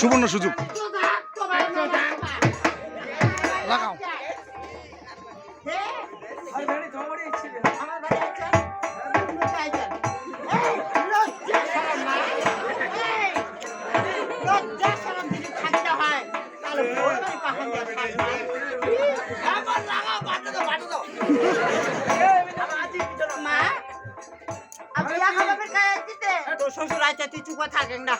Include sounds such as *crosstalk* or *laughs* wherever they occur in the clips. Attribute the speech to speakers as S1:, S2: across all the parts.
S1: সুবর্ণ সুযোগ।
S2: শ্বশুর আছে তুই চুপ থাকেন না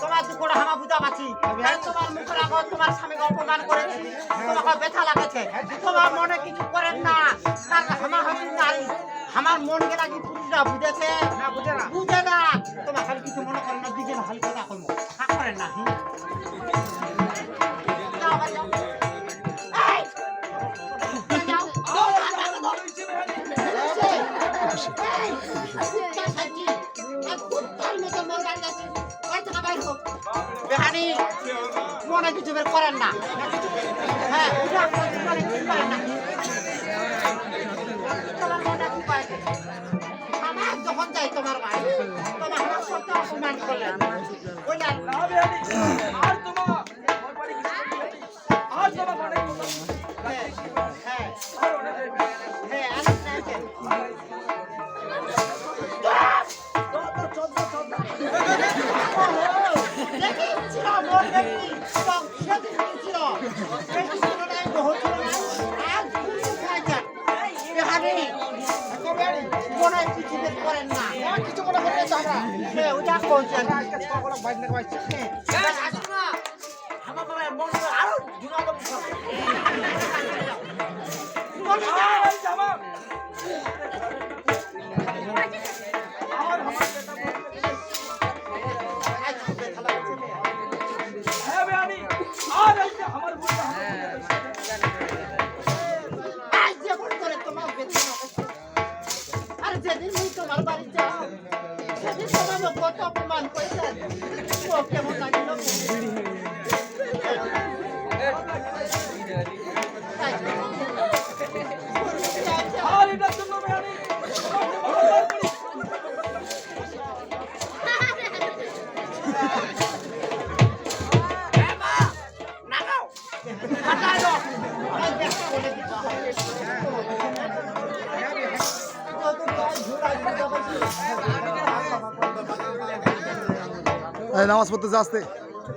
S2: তোমার দুপুরে হামা বুঝা পাচ্ছি তোমার মুখের আগত তোমার স্বামীকে অপমান করেছি তোমাকে ব্যথা লাগাছে তোমার মনে কিছু করেন না নারী আমার মন গেলা কি পুরুষরা বুঝেছে? না বুঝে না। বুঝে না। তোমার খালি কিছু মনে করেন না দিকে ভালো কথা কিছু মনে করেন না কিছু মনে করেন না হ্যাঁ ওটা কোনছেন আমার মন আরও জুনা
S1: নামাজ পড়তে আসতে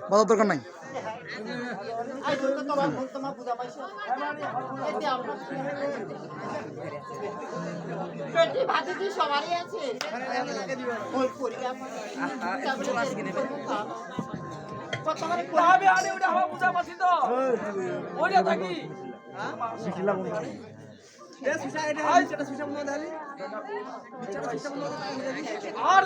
S1: বাজার দরকার নাই।
S2: আজ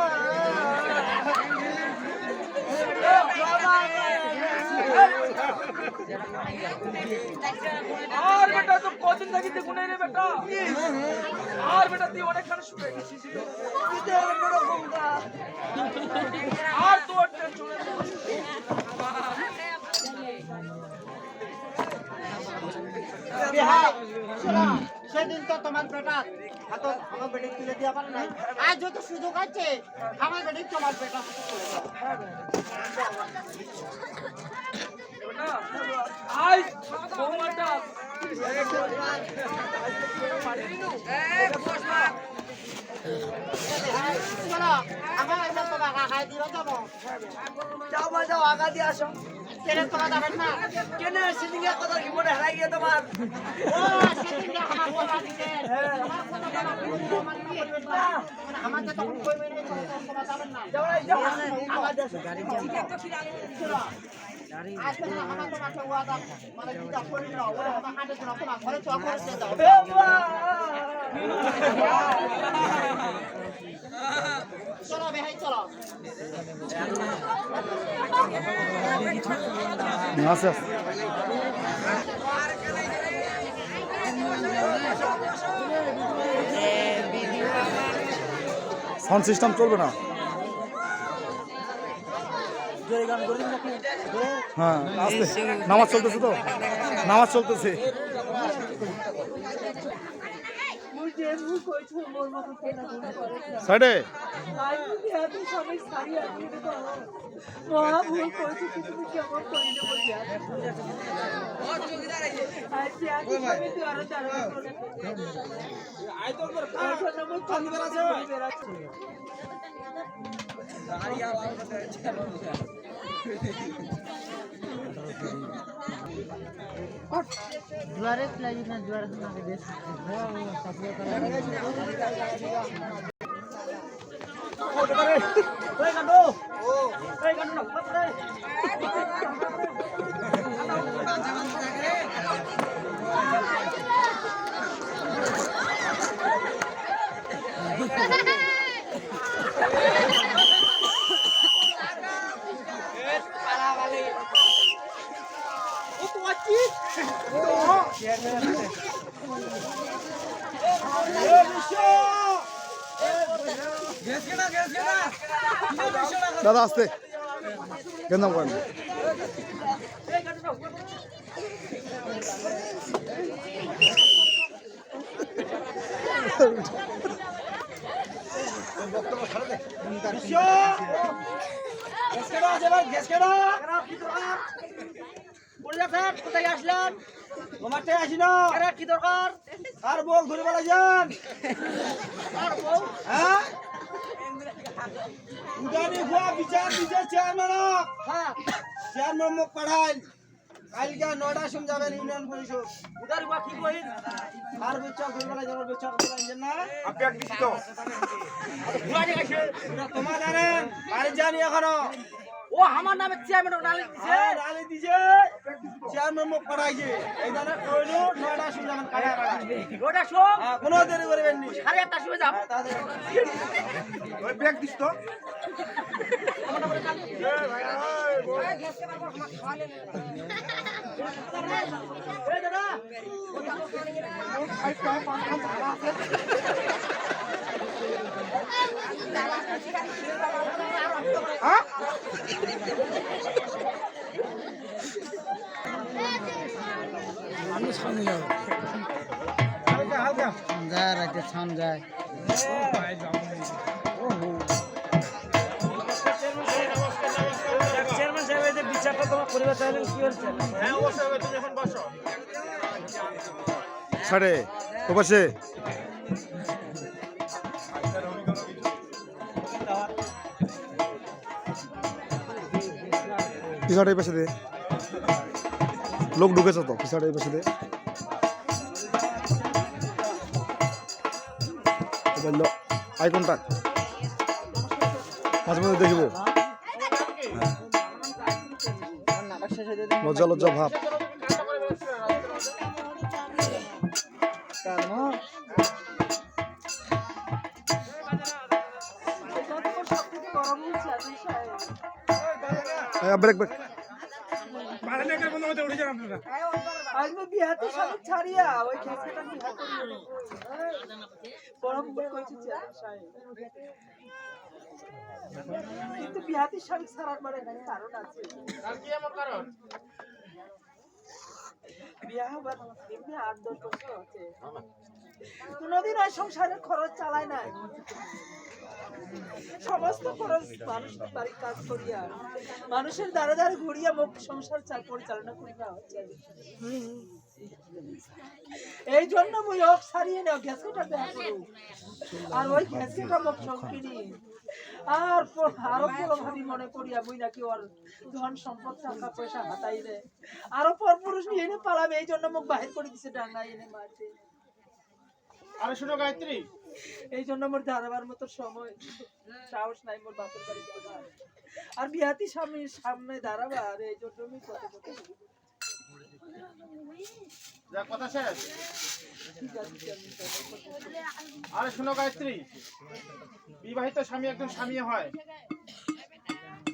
S3: আর বেটা তো কদিন থাকি দেখুন রে বেটা। আর বেটা, তুই অনেকখানি শুয়ে গেছিস। আর তোর
S2: সেদিন তো তোমার বেটা হাত আমার বেটি তুলে দেওয়া পারে নাই। আজ যত সুযোগ আছে আমার বেটি তোমার বেটা
S4: যাও আগা দিয়ে আসো
S2: না
S4: কেন সিলিংয়ের কথা কি হারাই গিয়ে তোমার
S1: চলো সাউন্ড সিস্টেম চলবে না। হ্যাঁ আসতে। নামাজ চলতেছে তো? নামাজ চলতেছে। সাইডে। ज्वारच लागली ना ज्वार দাদা আসতে। কেন করেন
S4: কোথায় আসলেন তোমার থেকে আসি না কি দরকার আর বউ ঘুরে বেলা যান *laughs* হ্যাঁ? উদানি খুয়া বিচার দিছে চেয়ারম্যান চেয়ারম্যান মুখ পাঠাইল। কালকে নয়টার সময় যাবেন ইউনিয়ন পরিষদ উদার গুয়া কি কইল? আর বিচার করবে বেলা যাবার বিচার করবে না আপনি এক দিছি তো তোমার জানেন আর জানি এখনও।
S2: ও আমার নামে চেয়ারম্যান নালে দিছে?
S4: হ্যাঁ, ডালে দিছে। চেয়ারম্যান মুখ পাঠাইছে এই জানা কইলো নয়টার সময় যাবেন কাটা কাটা
S2: ওটা শোন
S4: হ্যাঁ, কোনো দেরি করবেন নি।
S2: সাড়ে আটটার সময় যাব।
S4: ওই ব্যাগ দিস তো
S1: যায় রাতে ছান যায়
S4: চেয়ারম্যান সাহেব বিচারটা তোমার পরিবার চাইলেন কি হচ্ছে হ্যাঁ অবশ্যই তুমি এখন
S1: ও পিছাড়ে এই পাশে দে লোক ঢুকেছে তো পিছাড়ে এই দে আই কন্টাক্ট মাঝে মাঝে দেখব। লজ্জা লজ্জা ভাব ব্রেক ব্রেক
S4: চেয়ারম্যান সাহেব। কিন্তু ছাড়ার মানে কারণ আছে। এমনি কোনোদিন ওই সংসারের খরচ চালায় নাই। সমস্ত খরচ মানুষ বাড়ির কাজ করিয়া, মানুষের দ্বারা দ্বারা ঘুরিয়া মুখ সংসার চা- পরিচালনা করিয়া এই জন্য মুই ওক সারিয়ে নেও গ্যাসকেটা দেয়া করু। আর ওই গ্যাসকেটা মুখ সংকিনি আর আরও বড় ভাবি মনে করিয়া মুই নাকি ওর ধন সম্পদ, টাকা পয়সা হাতাই রে আরও পর পুরুষ নিয়ে পালাবে, এই জন্য মুখ বাহির করে দিছে ডাঙ্গা এনে মারতে
S5: আরে শুনো গায়ত্রী?
S4: এই জন্য মোর দাঁড়াবার মতো সময় সাহস নাই মোর বাপের বাড়ি যাবার আর বিহাতি স্বামীর সামনে দাঁড়াবার এই জন্য আমি বলি।
S5: যা কথা শেষ?
S4: আছে।
S5: আরে শুনো গায়ত্রী? বিবাহিত স্বামী একজন স্বামী হয়।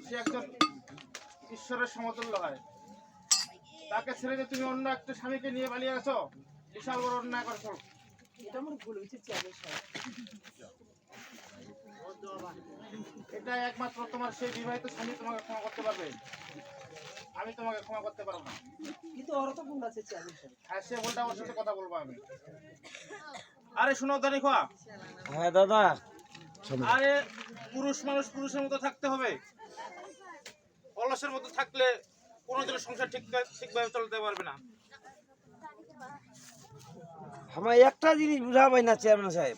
S5: সে একজন ঈশ্বরের সমতুল্য হয়। তাকে ছেড়ে দিয়ে তুমি অন্য একটা স্বামীকে নিয়ে পালিয়ে গেছো? বিশাল বড় অন্যায় করছ।
S4: এটা আমার ভুল হয়েছে চেয়ারম্যান সাহেব
S5: এটা একমাত্র তোমার সেই বিবাহিত স্বামী তোমাকে ক্ষমা করতে পারবে। আমি তোমাকে ক্ষমা করতে পারব না।
S4: কিন্তু ওরা তো ভুল আছে চেয়ারম্যান সাহেব
S5: আর সে বলটা ওর সাথে কথা বলব আমি। আরে শোনো দানি খোয়া।
S6: হ্যাঁ দাদা।
S5: আরে পুরুষ মানুষ পুরুষের মতো থাকতে হবে। অলসের মতো থাকলে কোনোদিনও সংসার ঠিক ঠিকভাবে চলতে পারবে না।
S6: আমার একটা জিনিস বুঝা পাই না চেয়ারম্যান সাহেব।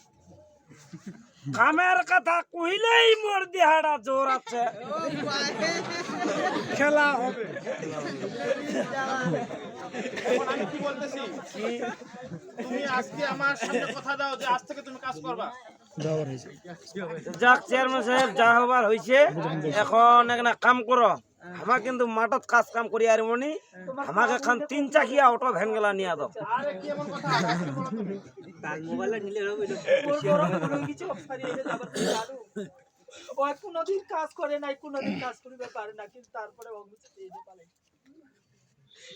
S6: কামের কথা কইলেই মোর দেহাটা জোর আছে। খেলা হবে।
S5: আমি কি বলতেছি? তুমি আজকে আমার সামনে কথা দাও যে আজ থেকে তুমি কাজ করবা।
S6: যাক চেয়ারম্যান সাহেব যা হবার হয়েছে এখন একটা কাম করো। আমার কিন্তু মাঠত কাজ কাম করি আর মনি আমাকে এখন তিন চাকিয়া অটো ভ্যান গেলা নিয়ে দাও।
S4: কোনোদিন কাজ করে নাই কোনোদিন কাজ করিবে পারে না কিন্তু তারপরে পারে।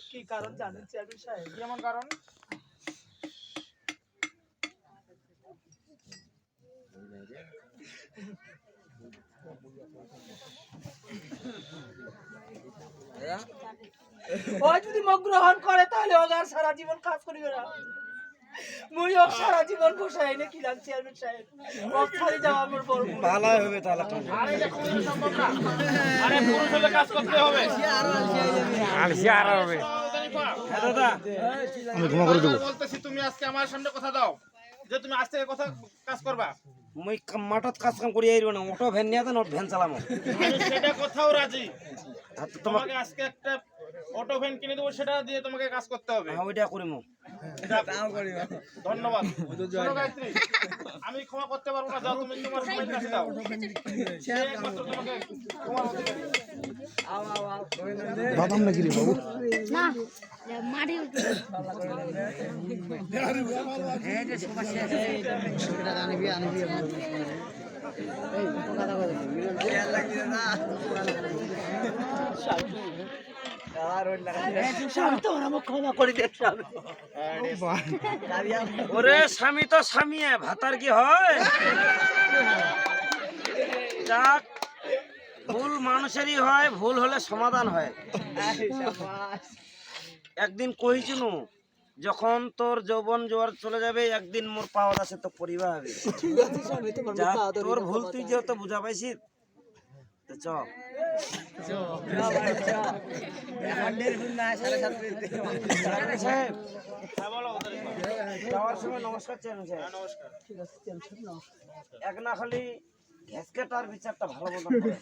S4: কি কারণ জানেন চেয়ারম্যান সাহেব?
S5: কি এমন কারণ?
S4: ও যদি মুখ গ্রহণ করে তাহলে ও আর সারা জীবন কাজ করিবে না। মুই ওক সারা জীবন বসাই এনে কি লাগ চেয়ারম্যান সাহেব? ওক ছাড়ি যাওয়া আমার বড় ভালো
S6: হবে তাহলে
S5: আরে এটা কোনোদিন সম্ভব না। আরে পুরুষ হলে কাজ করতে হবে। দানি খোয়া।
S6: হ্যাঁ দাদা।
S1: আমি ক্ষমা করে দেবো।
S5: বলতেছি তুমি আজকে আমার সামনে কথা দাও। যে তুমি আজ থেকে কথা কাজ করবা।
S6: মুই মাঠত কাজ কাম করি আইব না অটো ভ্যান নিয়ে দেন ভ্যান চালামো।
S5: সেটা কোথাও রাজি।
S6: তোমার
S5: তোমাকে আজকে একটা অটো ভ্যান কিনে দেবো সেটা দিয়ে তোমাকে কাজ করতে হবে।
S6: হ্যাঁ, ওইটা করিমু
S5: ধন্যবাদ। আমি ক্ষমা করতে পারব না যাও তুমি তোমার কাছে দাও সে
S1: বাদাম নাকি রে বাবু?
S6: ওরে স্বামী তো স্বামী ভাতার কি হয়? যাক ভুল মানুষেরই হয় ভুল হলে সমাধান হয়। একদিন কইছিনু যখন তোর যৌবন জোয়ার চলে যাবে একদিন মোর পাওয়ার আছে তো পরিবার। হবে তোর ভুল তুই যেহেতু বুঝা পাইছিস। তো চ।
S5: হ্যাঁ,
S6: এক না খালি ঘ্যাসকেটার বিচারটা ভালো মতো করে।